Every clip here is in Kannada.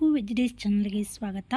ಫುಡೀಸ್ ಚಾನಲ್ಗೆ ಸ್ವಾಗತ.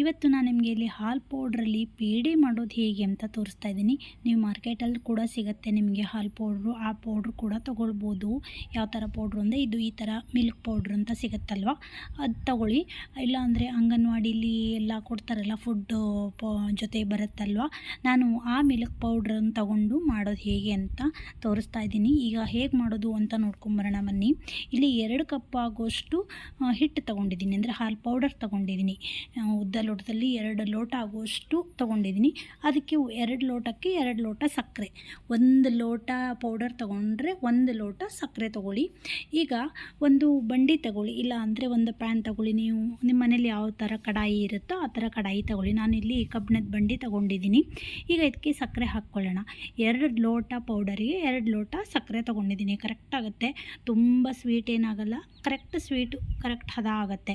ಇವತ್ತು ನಾನು ನಿಮಗೆ ಇಲ್ಲಿ ಹಾಲು ಪೌಡ್ರಲ್ಲಿ ಪೇಡೆ ಮಾಡೋದು ಹೇಗೆ ಅಂತ ತೋರಿಸ್ತಾ ಇದ್ದೀನಿ. ನೀವು ಮಾರ್ಕೆಟಲ್ಲಿ ಕೂಡ ಸಿಗುತ್ತೆ ನಿಮಗೆ ಹಾಲು ಪೌಡ್ರು, ಆ ಪೌಡ್ರ್ ಕೂಡ ತೊಗೊಳ್ಬೋದು. ಯಾವ ಥರ ಪೌಡ್ರು ಅಂದರೆ ಇದು ಈ ಥರ ಮಿಲ್ಕ್ ಪೌಡ್ರ್ ಅಂತ ಸಿಗುತ್ತಲ್ವ? ಅದು ತಗೊಳ್ಳಿ. ಇಲ್ಲಾಂದರೆ ಅಂಗನವಾಡಿಲಿ ಎಲ್ಲ ಕೊಡ್ತಾರಲ್ಲ, ಫುಡ್ ಜೊತೆ ಬರುತ್ತಲ್ವ? ನಾನು ಆ ಮಿಲ್ಕ್ ಪೌಡ್ರನ್ನು ತಗೊಂಡು ಮಾಡೋದು ಹೇಗೆ ಅಂತ ತೋರಿಸ್ತಾ ಇದ್ದೀನಿ. ಈಗ ಹೇಗೆ ಮಾಡೋದು ಅಂತ ನೋಡ್ಕೊಂಬರೋಣ ಬನ್ನಿ. ಇಲ್ಲಿ ಎರಡು ಕಪ್ ಆಗೋಷ್ಟು ಹಿಟ್ಟು ತೊಗೊಂಡಿದ್ದೀನಿ. ಅಂದರೆ ಹಾಲು ಪೌಡರ್ ತೊಗೊಂಡಿದ್ದೀನಿ. ಉದ್ದ ಲೋಟದಲ್ಲಿ ಎರಡು ಲೋಟ ಆಗುವಷ್ಟು ತೊಗೊಂಡಿದ್ದೀನಿ. ಅದಕ್ಕೆ ಎರಡು ಲೋಟಕ್ಕೆ ಎರಡು ಲೋಟ ಸಕ್ಕರೆ. ಒಂದು ಲೋಟ ಪೌಡರ್ ತೊಗೊಂಡ್ರೆ ಒಂದು ಲೋಟ ಸಕ್ಕರೆ ತೊಗೊಳ್ಳಿ. ಈಗ ಒಂದು ಬಂಡಿ ತಗೊಳ್ಳಿ. ಇಲ್ಲ ಅಂದರೆ ಒಂದು ಪ್ಯಾನ್ ತಗೊಳ್ಳಿ. ನೀವು ನಿಮ್ಮ ಮನೇಲಿ ಯಾವ ಥರ ಕಡಾಯಿ ಇರುತ್ತೋ ಆ ಥರ ಕಡಾಯಿ ತಗೊಳ್ಳಿ. ನಾನಿಲ್ಲಿ ಕಬ್ಬಿಣದ ಬಂಡಿ ತೊಗೊಂಡಿದ್ದೀನಿ. ಈಗ ಇದಕ್ಕೆ ಸಕ್ಕರೆ ಹಾಕ್ಕೊಳ್ಳೋಣ. ಎರಡು ಲೋಟ ಪೌಡರಿಗೆ ಎರಡು ಲೋಟ ಸಕ್ಕರೆ ತೊಗೊಂಡಿದ್ದೀನಿ. ಕರೆಕ್ಟ್ ಆಗುತ್ತೆ. ತುಂಬ ಸ್ವೀಟ್ ಏನಾಗಲ್ಲ. ಕರೆಕ್ಟ್ ಸ್ವೀಟು ಕರೆಕ್ಟ್ ಹದ ಆಗುತ್ತೆ.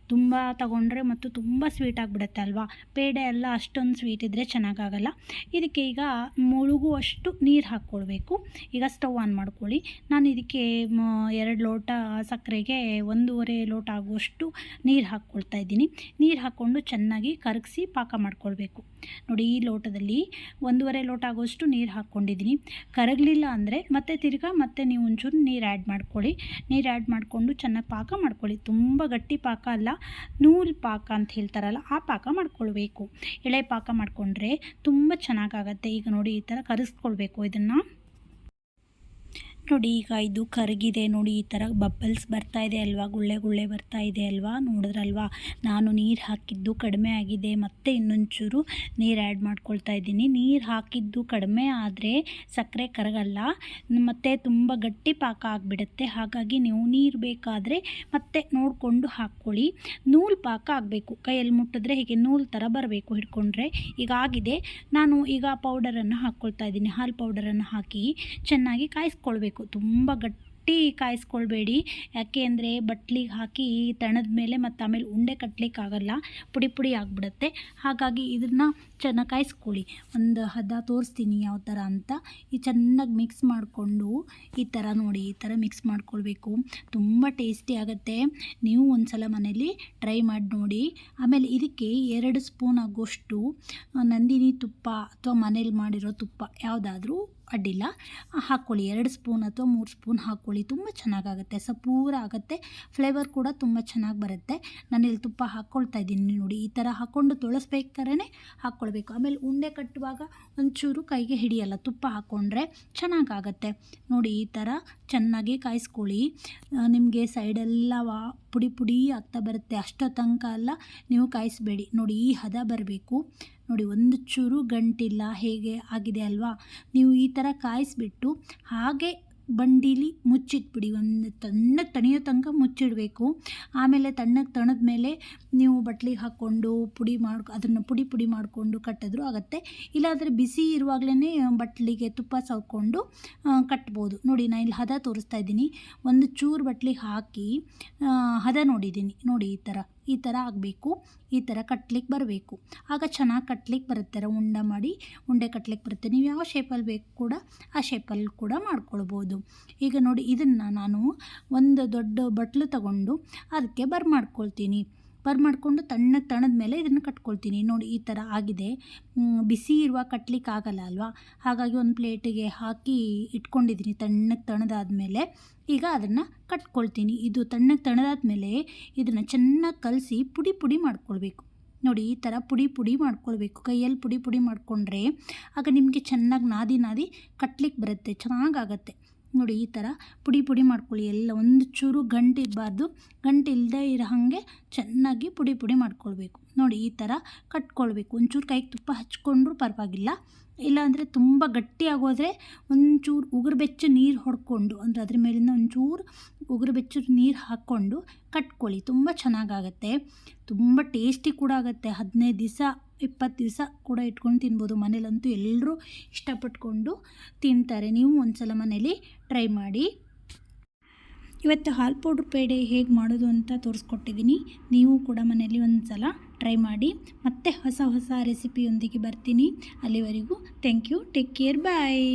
ತುಂಬ ತಗೊಂಡ್ರೆ ಮತ್ತು ತುಂಬ ಸ್ವೀಟ್ ಆಗಿಬಿಡುತ್ತೆ ಅಲ್ವಾ? ಪೇಡೆ ಎಲ್ಲ ಅಷ್ಟೊಂದು ಸ್ವೀಟ್ ಇದ್ದರೆ ಚೆನ್ನಾಗಾಗಲ್ಲ. ಇದಕ್ಕೆ ಈಗ ಮುಳುಗುವಷ್ಟು ನೀರು ಹಾಕ್ಕೊಳ್ಬೇಕು. ಈಗ ಸ್ಟವ್ ಆನ್ ಮಾಡ್ಕೊಳ್ಳಿ. ನಾನು ಇದಕ್ಕೆ ಎರಡು ಲೋಟ ಸಕ್ಕರೆಗೆ ಒಂದೂವರೆ ಲೋಟ ಆಗುವಷ್ಟು ನೀರು ಹಾಕ್ಕೊಳ್ತಾ ಇದ್ದೀನಿ. ನೀರು ಹಾಕ್ಕೊಂಡು ಚೆನ್ನಾಗಿ ಕರಗಿಸಿ ಪಾಕ ಮಾಡ್ಕೊಳ್ಬೇಕು. ನೋಡಿ, ಈ ಲೋಟದಲ್ಲಿ ಒಂದೂವರೆ ಲೋಟ ಆಗುವಷ್ಟು ನೀರು ಹಾಕ್ಕೊಂಡಿದ್ದೀನಿ. ಕರಗಲಿಲ್ಲ ಅಂದರೆ ಮತ್ತೆ ತಿರ್ಗಾ ಮತ್ತೆ ನೀವು ಒಂಚೂರು ನೀರು ಆ್ಯಡ್ ಮಾಡ್ಕೊಳ್ಳಿ. ನೀರು ಆ್ಯಡ್ ಮಾಡಿಕೊಂಡು ಚೆನ್ನಾಗಿ ಪಾಕ ಮಾಡ್ಕೊಳ್ಳಿ. ತುಂಬ ಗಟ್ಟಿ ಪಾಕ ಅಲ್ಲ. ನೂಲು ಪಾಕ ಅಂತ ಹೇಳ್ತಾರಲ್ಲ, ಆ ಪಾಕ ಮಾಡ್ಕೊಳ್ಬೇಕು. ಎಳೆ ಪಾಕ ಮಾಡಿಕೊಂಡ್ರೆ ತುಂಬ ಚೆನ್ನಾಗಾಗತ್ತೆ. ಈಗ ನೋಡಿ ಈ ಥರ ಕರೆಸ್ಕೊಳ್ಬೇಕು ಇದನ್ನು. ನೋಡಿ, ಈಗ ಇದು ಕರಗಿದೆ ನೋಡಿ, ಈ ಥರ ಬಬ್ಬಲ್ಸ್ ಬರ್ತಾ ಇದೆ ಅಲ್ವಾ? ಗುಳ್ಳೆ ಗುಳ್ಳೆ ಬರ್ತಾ ಇದೆ ಅಲ್ವಾ? ನೋಡಿದ್ರಲ್ವಾ? ನಾನು ನೀರು ಹಾಕಿದ್ದು ಕಡಿಮೆ ಆಗಿದೆ, ಮತ್ತೆ ಇನ್ನೊಂಚೂರು ನೀರು ಆ್ಯಡ್ ಮಾಡ್ಕೊಳ್ತಾ ಇದ್ದೀನಿ. ನೀರು ಹಾಕಿದ್ದು ಕಡಿಮೆ ಆದರೆ ಸಕ್ಕರೆ ಕರಗಲ್ಲ, ಮತ್ತು ತುಂಬ ಗಟ್ಟಿ ಪಾಕ ಆಗಿಬಿಡುತ್ತೆ. ಹಾಗಾಗಿ ನೀವು ನೀರು ಬೇಕಾದರೆ ಮತ್ತೆ ನೋಡಿಕೊಂಡು ಹಾಕ್ಕೊಳ್ಳಿ. ನೂಲು ಪಾಕ ಆಗಬೇಕು. ಕೈಯಲ್ಲಿ ಮುಟ್ಟಿದ್ರೆ ಹೀಗೆ ನೂಲು ಥರ ಬರಬೇಕು ಹಿಡ್ಕೊಂಡ್ರೆ. ಈಗ ಆಗಿದೆ. ನಾನು ಈಗ ಪೌಡರನ್ನು ಹಾಕ್ಕೊಳ್ತಾ ಇದ್ದೀನಿ. ಹಾಲು ಪೌಡರನ್ನು ಹಾಕಿ ಚೆನ್ನಾಗಿ ಕಾಯಿಸ್ಕೊಳ್ಬೇಕು. ತುಂಬ ಗಟ್ಟಿ ಕಾಯಿಸ್ಕೊಳ್ಬೇಡಿ. ಯಾಕೆ ಅಂದರೆ ಬಟ್ಲಿಗೆ ಹಾಕಿ ತಣದ ಮೇಲೆ ಮತ್ತು ಆಮೇಲೆ ಉಂಡೆ ಕಟ್ಟಲಿಕ್ಕಾಗಲ್ಲ ಪುಡಿ ಪುಡಿ ಆಗಿಬಿಡುತ್ತೆ. ಹಾಗಾಗಿ ಇದನ್ನು ಚೆನ್ನಾಗಿ ಕಾಯಿಸ್ಕೊಳ್ಳಿ. ಒಂದು ಹದ ತೋರಿಸ್ತೀನಿ ಯಾವ ಥರ ಅಂತ. ಈ ಚೆನ್ನಾಗಿ ಮಿಕ್ಸ್ ಮಾಡಿಕೊಂಡು ಈ ಥರ ನೋಡಿ, ಈ ಥರ ಮಿಕ್ಸ್ ಮಾಡ್ಕೊಳ್ಬೇಕು. ತುಂಬ ಟೇಸ್ಟಿ ಆಗುತ್ತೆ. ನೀವು ಒಂದು ಸಲ ಮನೇಲಿ ಟ್ರೈ ಮಾಡಿ ನೋಡಿ. ಆಮೇಲೆ ಇದಕ್ಕೆ ಎರಡು ಸ್ಪೂನ್ ಆಗೋಷ್ಟು ನಂದಿನಿ ತುಪ್ಪ ಅಥವಾ ಮನೇಲಿ ಮಾಡಿರೋ ತುಪ್ಪ ಯಾವುದಾದ್ರೂ ಅಡ್ಡಿಲ್ಲ ಹಾಕ್ಕೊಳ್ಳಿ. ಎರಡು ಸ್ಪೂನ್ ಅಥವಾ ಮೂರು ಸ್ಪೂನ್ ಹಾಕ್ಕೊಳ್ಳಿ. ತುಂಬ ಚೆನ್ನಾಗಾಗುತ್ತೆ. ಸಪೂರ ಆಗುತ್ತೆ. ಫ್ಲೇವರ್ ಕೂಡ ತುಂಬ ಚೆನ್ನಾಗಿ ಬರುತ್ತೆ. ನಾನಿಲ್ಲಿ ತುಪ್ಪ ಹಾಕ್ಕೊಳ್ತಾ ಇದ್ದೀನಿ ನೋಡಿ. ಈ ಥರ ಹಾಕ್ಕೊಂಡು ತೊಳಸ್ಬೇಕಾದ್ರೆ ಹಾಕ್ಕೊಳ್ಬೇಕು. ಆಮೇಲೆ ಉಂಡೆ ಕಟ್ಟುವಾಗ ಒಂಚೂರು ಕೈಗೆ ಹಿಡಿಯಲ್ಲ. ತುಪ್ಪ ಹಾಕ್ಕೊಂಡ್ರೆ ಚೆನ್ನಾಗಾಗತ್ತೆ. ನೋಡಿ ಈ ಥರ ಚೆನ್ನಾಗಿ ಕಾಯಿಸ್ಕೊಳ್ಳಿ. ನಿಮಗೆ ಸೈಡೆಲ್ಲ ವಾ ಪುಡಿ ಪುಡಿ ಆಗ್ತಾ ಬರುತ್ತೆ. ಅಷ್ಟೋ ತನಕ ಅಲ್ಲ. ನೀವು ಕಾಯಿಸಬೇಡಿ. ನೋಡಿ, ಈ ಹದ ಬರಬೇಕು. ನೋಡಿ, ಒಂದು ಚೂರು ಗಂಟಿಲ್ಲ ಹೇಗೆ? ಆಗಿದೆ ಅಲ್ವಾ? ನೀವು ಈ ಥರ ಕಾಯಿಸ್ಬಿಟ್ಟು ಹಾಗೆ ಬಂಡೀಲಿ ಮುಚ್ಚಿಟ್ಬಿಡಿ. ಒಂದು ತಣ್ಣಗೆ ತಣಿಯೋ ತನಕ ಮುಚ್ಚಿಡಬೇಕು. ಆಮೇಲೆ ತಣ್ಣಗೆ ತಣದ ಮೇಲೆ ನೀವು ಬಟ್ಲಿಗೆ ಹಾಕ್ಕೊಂಡು ಪುಡಿ ಮಾಡಿ ಅದನ್ನು ಪುಡಿ ಪುಡಿ ಮಾಡಿಕೊಂಡು ಕಟ್ಟಿದ್ರೂ ಆಗುತ್ತೆ. ಇಲ್ಲಾಂದರೆ ಬಿಸಿ ಇರುವಾಗಲೇ ಬಟ್ಲಿಗೆ ತುಪ್ಪ ಸವ್ಕೊಂಡು ಕಟ್ಬೋದು. ನೋಡಿ ನಾನು ಇಲ್ಲಿ ಹದ ತೋರಿಸ್ತಾ ಇದ್ದೀನಿ. ಒಂದು ಚೂರು ಬಟ್ಲಿಗೆ ಹಾಕಿ ಹದ ನೋಡಿದ್ದೀನಿ. ನೋಡಿ, ಈ ಥರ ಈ ಥರ ಆಗಬೇಕು, ಈ ಥರ ಕಟ್ಲಿಕ್ಕೆ ಬರಬೇಕು. ಆಗ ಚೆನ್ನಾಗಿ ಕಟ್ಲಿಕ್ಕೆ ಬರುತ್ತೆ ಉಂಡ ಮಾಡಿ ಉಂಡೆ ಕಟ್ಲಿಕ್ಕೆ ಬರುತ್ತೆ. ನೀವು ಯಾವ ಶೇಪಲ್ಲಿ ಬೇಕು ಕೂಡ ಆ ಶೇಪಲ್ಲಿ ಕೂಡ ಮಾಡ್ಕೊಳ್ಬೋದು. ಈಗ ನೋಡಿ, ಇದನ್ನು ನಾನು ಒಂದು ದೊಡ್ಡ ಬಟ್ಲು ತಗೊಂಡು ಅದಕ್ಕೆ ಬರ್ ಮಾಡ್ಕೊಳ್ತೀನಿ ಬರ್ ಮಾಡಿಕೊಂಡು ತಣ್ಣಗೆ ತಣದ ಮೇಲೆ ಇದನ್ನು ಕಟ್ಕೊಳ್ತೀನಿ. ನೋಡಿ ಈ ಥರ ಆಗಿದೆ. ಬಿಸಿ ಇರುವ ಕಟ್ಲಿಕ್ಕೆ ಆಗಲ್ಲ ಅಲ್ವಾ? ಹಾಗಾಗಿ ಒಂದು ಪ್ಲೇಟಿಗೆ ಹಾಕಿ ಇಟ್ಕೊಂಡಿದ್ದೀನಿ ತಣ್ಣಗೆ ತಣದಾದ್ಮೇಲೆ. ಈಗ ಅದನ್ನು ಕಟ್ಕೊಳ್ತೀನಿ. ಇದು ತಣ್ಣಗೆ ತಣದಾದ್ಮೇಲೆ ಇದನ್ನು ಚೆನ್ನಾಗಿ ಕಲಸಿ ಪುಡಿ ಪುಡಿ ಮಾಡ್ಕೊಳ್ಬೇಕು. ನೋಡಿ ಈ ಥರ ಪುಡಿ ಪುಡಿ ಮಾಡ್ಕೊಳ್ಬೇಕು. ಕೈಯಲ್ಲಿ ಪುಡಿ ಪುಡಿ ಮಾಡಿಕೊಂಡ್ರೆ ಆಗ ನಿಮಗೆ ಚೆನ್ನಾಗಿ ನಾದಿ ನಾದಿ ಕಟ್ಲಿಕ್ಕೆ ಬರುತ್ತೆ. ಚೆನ್ನಾಗಾಗತ್ತೆ ನೋಡಿ ಈ ಥರ ಪುಡಿ ಪುಡಿ ಮಾಡ್ಕೊಳ್ಳಿ. ಎಲ್ಲ ಒಂದು ಚೂರು ಗಂಟು ಇರಬಾರ್ದು ಗಂಟು ಇಲ್ಲದೆ ಇರೋ ಹಾಗೆ ಚೆನ್ನಾಗಿ ಪುಡಿ ಪುಡಿ ಮಾಡ್ಕೊಳ್ಬೇಕು. ನೋಡಿ ಈ ಥರ ಕಟ್ಕೊಳ್ಬೇಕು. ಒಂಚೂರು ಕೈಗೆ ತುಪ್ಪ ಹಚ್ಕೊಂಡ್ರೂ ಪರವಾಗಿಲ್ಲ. ಇಲ್ಲಾಂದರೆ ತುಂಬ ಗಟ್ಟಿಯಾಗೋದ್ರೆ ಒಂಚೂರು ಉಗುರು ಬೆಚ್ಚ ನೀರು ಹೊಡ್ಕೊಂಡು, ಅಂದರೆ ಅದ್ರ ಮೇಲಿಂದ ಒಂಚೂರು ಉಗುರು ಬೆಚ್ಚರು ನೀರು ಹಾಕ್ಕೊಂಡು ಕಟ್ಕೊಳ್ಳಿ. ತುಂಬ ಚೆನ್ನಾಗಾಗತ್ತೆ. ತುಂಬ ಟೇಸ್ಟಿ ಕೂಡ ಆಗುತ್ತೆ. ಹದಿನೈದು ದಿವಸ, ಇಪ್ಪತ್ತು ದಿವಸ ಕೂಡ ಇಟ್ಕೊಂಡು ತಿನ್ಬೋದು ಮನೇಲಂತೂ ಎಲ್ಲರೂ ಇಷ್ಟಪಟ್ಕೊಂಡು ತಿಂತಾರೆ. ನೀವು ಒಂದು ಸಲ ಮನೇಲಿ ಟ್ರೈ ಮಾಡಿ. ಇವತ್ತು ಹಾಲು ಪೌಡ್ರ್ ಪೇಡೆ ಹೇಗೆ ಮಾಡೋದು ಅಂತ ತೋರಿಸ್ಕೊಟ್ಟಿದ್ದೀನಿ ನೀವು ಕೂಡ ಮನೇಲಿ ಒಂದು ಸಲ ಟ್ರೈ ಮಾಡಿ. ಮತ್ತೆ ಹೊಸ ಹೊಸ ರೆಸಿಪಿಯೊಂದಿಗೆ ಬರ್ತೀನಿ. ಅಲ್ಲಿವರೆಗೂ thank you take care bye